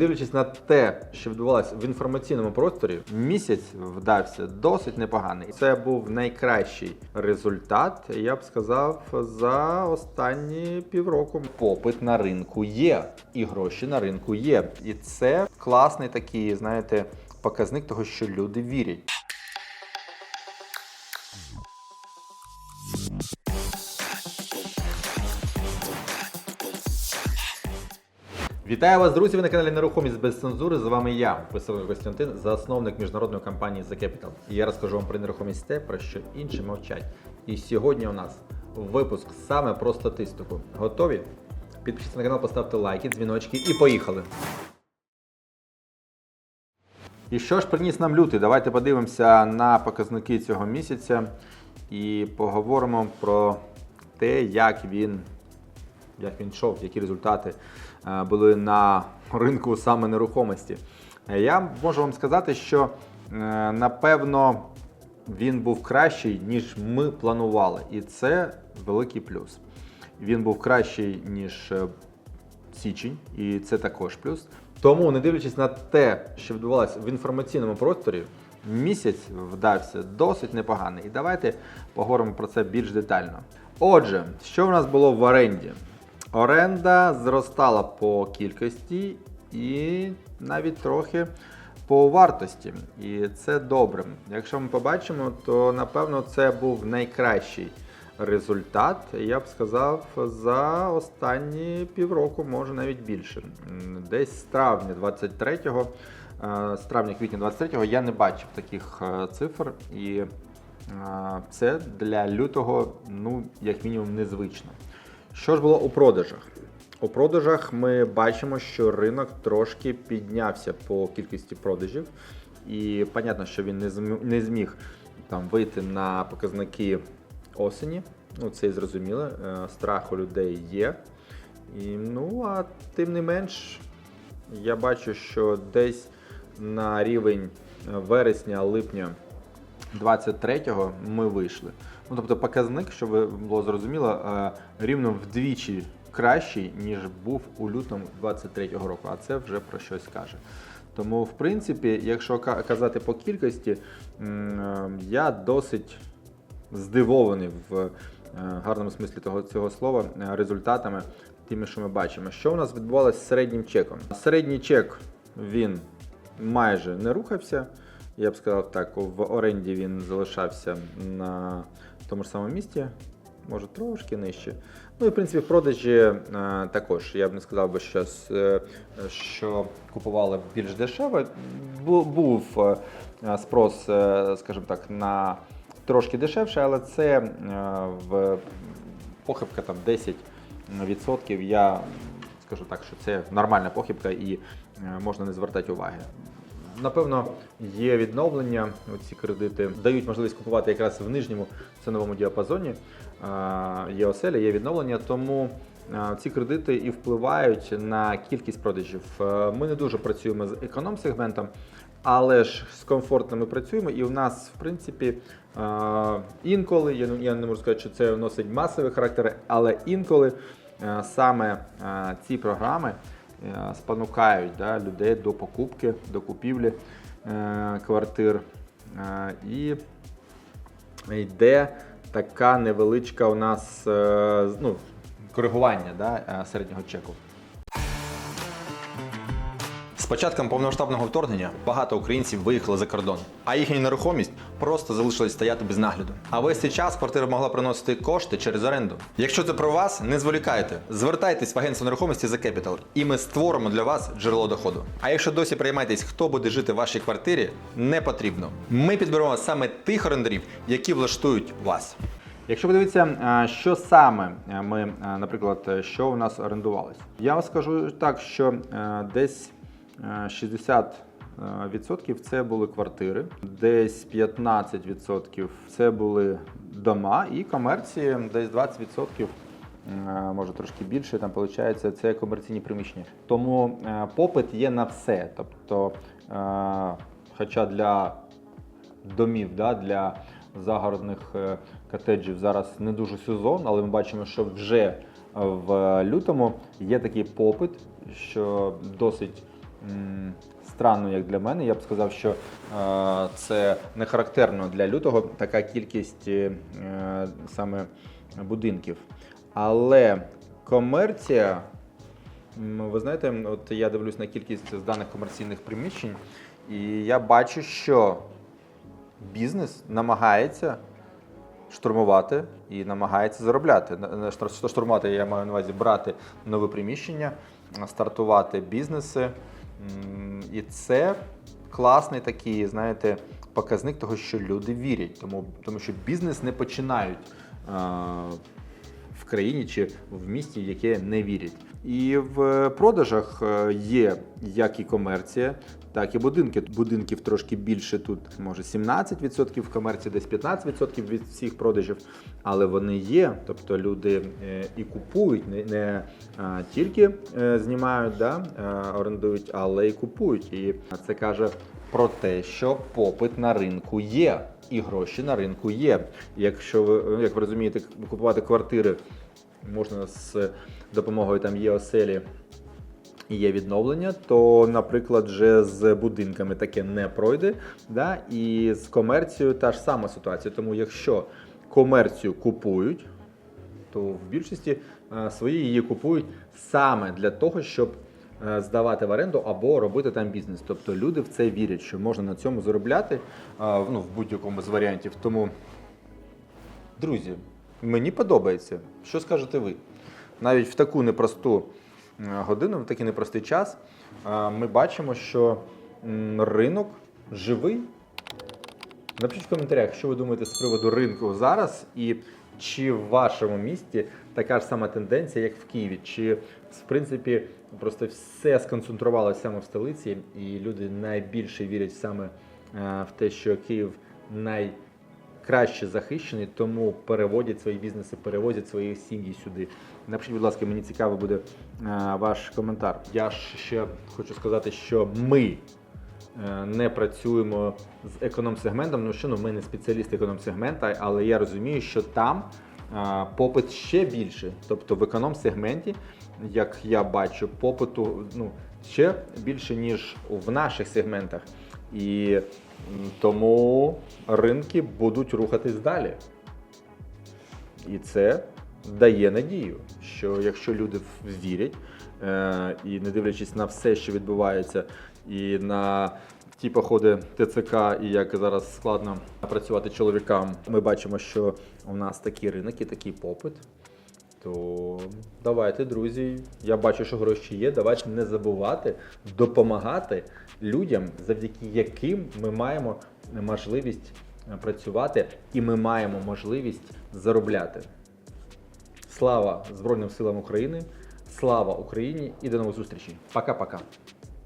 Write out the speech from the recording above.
дивлячись на те, що відбувалося в інформаційному просторі, місяць вдався досить непоганий. Це був найкращий результат, я б сказав, за останні півроку. Попит на ринку є, і гроші на ринку є. І це класний такий, знаєте, показник того, що люди вірять. Вітаю вас, друзі! Ви на каналі Нерухомість без цензури. З вами я, Писаренко Костянтин, засновник міжнародної компанії The Capital. І я розкажу вам про нерухомість те, про що інші мовчать. І сьогодні у нас випуск саме про статистику. Готові? Підпишіться на канал, поставте лайки, дзвіночки і поїхали. І що ж приніс нам лютий? Давайте подивимося на показники цього місяця і поговоримо про те, як він як він йшов, які результати були на ринку саме нерухомості. Е, Я можу вам сказати, що е, напевно він був кращий, ніж ми планували, і це великий плюс. Він був кращий, ніж е, січень, і це також плюс. Тому, не дивлячись на те, що відбувалося в інформаційному просторі, місяць вдався досить непоганий. І давайте поговоримо про це більш детально. Отже, що в нас було в оренді? Оренда зростала по кількості і навіть трохи по вартості. І це добре. Якщо ми побачимо, то напевно це був найкращий результат, я б сказав, за останні півроку, може навіть більше. Десь з травня 23-го, е, з травня-квітня 23-го я не бачив таких е, цифр, і е, це для лютого, ну, як мінімум, незвично. Що ж було у продажах? У продажах ми бачимо, що ринок трошки піднявся по кількості продажів, і понятно, що він не зм- не зміг там вийти на показники осені. Ну, це і зрозуміло. е, Страх у людей є. І, ну, а тим не менш, я бачу, що десь на рівень вересня-липня 23-го ми вийшли. Ну, тобто показник, щоб було зрозуміло, е, рівно вдвічі кращий, ніж був у лютому 23-го року, а це вже про щось каже. Тому, в принципі, якщо казати по кількості, е, я досить здивований в е, гарному смислі того цього слова результатами, тими, що ми бачимо. Що у нас відбувалося з середнім чеком? Середній чек він майже не рухався. Я б сказав так, в оренді він залишався на тому ж самому місці, може трошки нижче. Ну і в принципі в продажі е, також. Я б не сказав би, що, е, що купували більш дешево. Бу- Був е, спрос, скажімо так, на трошки дешевше, але це в похибка там 10%. Я скажу так, що це нормальна похибка і можна не звертати уваги. Напевно, є відновлення. Ці кредити дають можливість купувати якраз в нижньому ціновому діапазоні. Є оселя, є відновлення, тому ці кредити і впливають на кількість продажів. Ми не дуже працюємо з економ-сегментом, але ж з комфортним ми працюємо, і в нас, в принципі, інколи, я не- можу сказати, що це носить масовий характер, але інколи саме ці програми спонукають да, людей до покупки, до купівлі е, квартир. Е, І йде така невеличка у нас е, ну, коригування да, е, середнього чеку. Початком повномасштабного вторгнення багато українців виїхали за кордон, а їхня нерухомість просто залишилась стояти без нагляду. А весь цей час квартира могла приносити кошти через оренду. Якщо це про вас, не зволікайте. Звертайтесь в агентство нерухомості The Capital, і ми створимо для вас джерело доходу. А якщо досі приймаєтесь, хто буде жити в вашій квартирі, не потрібно. Ми підберемо саме тих орендарів, які влаштують вас. Якщо подивитися, що саме ми, наприклад, е, що у нас орендувалось, я вам скажу так, що е, десь е, 60 е, відсотків це були квартири, десь 15 відсотків це були дома і комерції, десь 20 відсотків. е, Може трошки більше, там виходить, це комерційні приміщення. Тому е, попит є на все. Тобто, хоча для домів да, для загородних котеджів зараз не дуже сезон, але ми бачимо, що вже в лютому є такий попит, що досить странно, як для мене. Я б сказав, що е, це не характерно для лютого така кількість е, саме будинків. Але комерція, ви знаєте, от я дивлюсь на кількість зданих комерційних приміщень, і я бачу, що бізнес намагається штурмувати і намагається заробляти. Штурмувати я маю на увазі брати нове приміщення, стартувати бізнеси. І це класний такий, знаєте, показник того, що люди вірять. Тому, тому що бізнес не починають е, в країні чи в місті, в яке не вірять. І в продажах е, є як і комерція, так і будинки. Будинків трошки більше тут, може 17%, в комерції десь 15% від всіх продажів, але вони є. Тобто люди е, і купують, не, не тільки е, знімають, да, орендують, але і купують. І це каже про те, що попит на ринку є, і гроші на ринку є. Якщо ви, як ви розумієте, купувати квартири можна з допомогою там є оселі і є відновлення, то, наприклад, вже з будинками таке не пройде. Да? І з комерцією та ж сама ситуація. Тому якщо комерцію купують, то в більшості е, свої її купують саме для того, щоб е, здавати в оренду або робити там бізнес. Тобто люди в це вірять, що можна на цьому заробляти е, ну, в будь-якому з варіантів. Тому Друзі, мені подобається. Що скажете ви? Навіть в таку непросту годину, в такий непростий час, е, ми бачимо, що ринок живий. Напишіть в коментарях, що ви думаєте з приводу ринку зараз, і чи в вашому місті така ж сама тенденція, як в Києві, чи в принципі просто все сконцентрувалося саме в столиці, і люди найбільше вірять саме е, в те, що Київ най краще захищений, тому переводять свої бізнеси, перевозять свої сім'ї сюди. Напишіть, будь ласка, мені цікаво буде е, ваш коментар. Я ще хочу сказати, що ми е, не працюємо з економ-сегментом. Ну що ну, ми не спеціалісти економ-сегмента, але я розумію, що там е, попит ще більше. Тобто в економ-сегменті, як я бачу, попиту ну, ще більше, ніж в наших сегментах. І тому ринки будуть рухатись далі. І це дає надію, що якщо люди вірять, е, і не дивлячись на все, що відбувається, і на ті походи ТЦК, і як зараз складно працювати чоловікам, ми бачимо, що у нас такий ринок і такий попит. То давайте, друзі. Я бачу, що гроші є. Давайте не забувати допомагати людям, завдяки яким ми маємо можливість е, працювати і ми маємо можливість заробляти. Слава Збройним силам України! Слава Україні і до нових зустрічей! Пока-пока!